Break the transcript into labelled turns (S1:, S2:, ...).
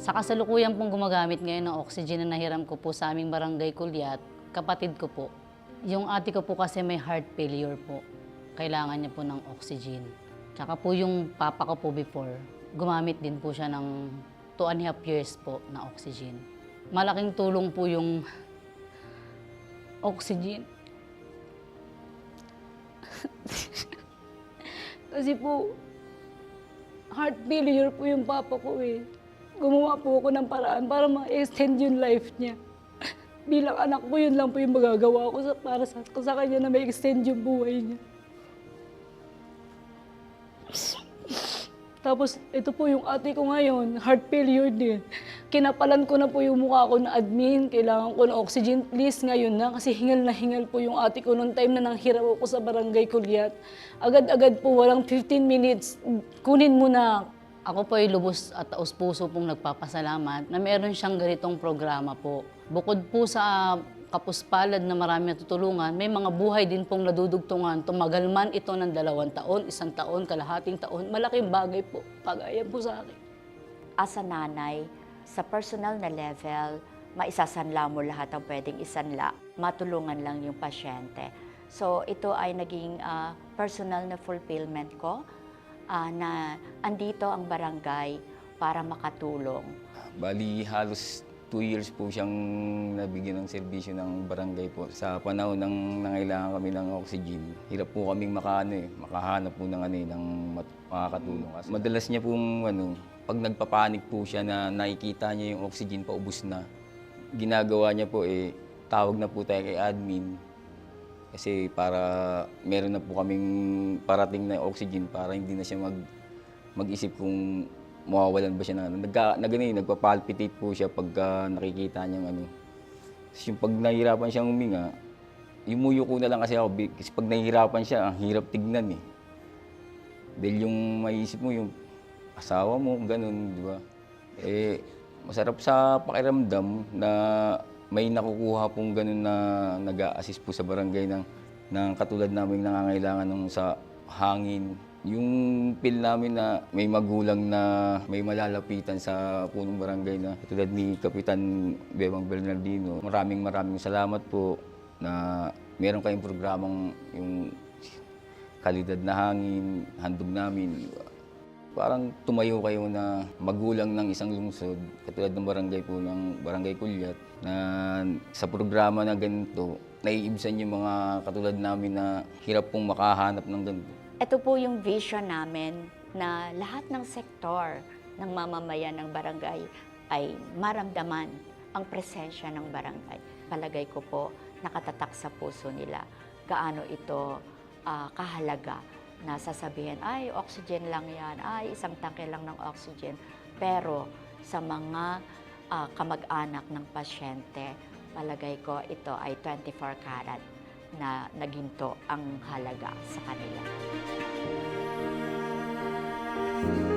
S1: Sa kasalukuyan pong gumagamit ngayon ng oxygen na nahiram ko po sa aming barangay Kulyat, kapatid ko po. Yung ate ko po kasi may heart failure po. Kailangan niya po ng oxygen. Tsaka po yung papa ko po before, gumamit din po siya ng two and a half years po na oxygen. Malaking tulong po yung oxygen. Kasi po, heart failure po yung papa ko eh. Gumawa po ako ng paraan para ma-extend yung life niya. Bilang anak ko, yun lang po yung magagawa ko sa, para sa, sa kanya na ma-extend yung buhay niya. Tapos, ito po yung ate ko ngayon, heart failure din. Kinapalan ko na po yung mukha ko na admin, kailangan ko ng oxygen, please ngayon na, kasi hingal na hingal po yung ate ko noong time na nanghirap ako sa barangay Kulyat. Agad-agad po, walang 15 minutes, kunin mo na. Ako po ay lubos at taos puso pong nagpapasalamat na meron siyang ganitong programa po. Bukod po sa kapuspalad na marami natutulungan, may mga buhay din pong nadudugtungan. Tumagal man ito ng dalawang taon, isang taon, kalahating taon. Malaking bagay po. Pagayan po sa akin.
S2: As a nanay, sa personal na level, maisasanla mo lahat ang pwedeng isanla. Matulungan lang yung pasyente. So ito ay naging ah, personal na fulfillment ko ah, na andito ang barangay para makatulong.
S3: Bali, halos two years po siyang nabigyan ng serbisyo ng barangay po. Sa panahon ng nangailangan kami ng oxygen, hirap po kaming makaano eh, makahanap po ng ano eh, ng makakatulong. Kasi madalas niya pong ano, pag nagpapanik po siya na nakikita niya yung oxygen paubos na, ginagawa niya po eh, tawag na po tayo kay admin. Kasi para meron na po kaming parating na oxygen para hindi na siya mag mag-isip kung mawawalan ba siya ng ano. Nagka, na ganun, eh, nagpa-palpitate po siya pagka nakikita niyang ano. Tapos yung pag nahihirapan siyang huminga, yumuyo ko na lang kasi ako. Kasi pag nahihirapan siya, ang hirap tignan eh. Dahil yung maisip mo, yung asawa mo, ganun, di ba? Eh, masarap sa pakiramdam na may nakukuha pong ganun na nag assist po sa barangay ng, ng katulad namin nangangailangan ng sa hangin. Yung feel namin na may magulang na may malalapitan sa punong barangay na katulad ni Kapitan Bebang Bernardino. Maraming maraming salamat po na meron kayong programang yung kalidad na hangin, handog namin. Parang tumayo kayo na magulang ng isang lungsod, katulad ng barangay po ng Barangay Kulyat, na sa programa na ganito, naiibsan yung mga katulad namin na hirap pong makahanap ng ganito.
S2: Ito po yung vision namin na lahat ng sektor ng mamamayan ng barangay ay maramdaman ang presensya ng barangay. Palagay ko po, nakatatak sa puso nila gaano ito ah, kahalaga nasasabihin, ay, oxygen lang yan, ay, isang tangke lang ng oxygen. Pero sa mga uh, kamag-anak ng pasyente, palagay ko ito ay 24 karat na naginto ang halaga sa kanila. Thank you.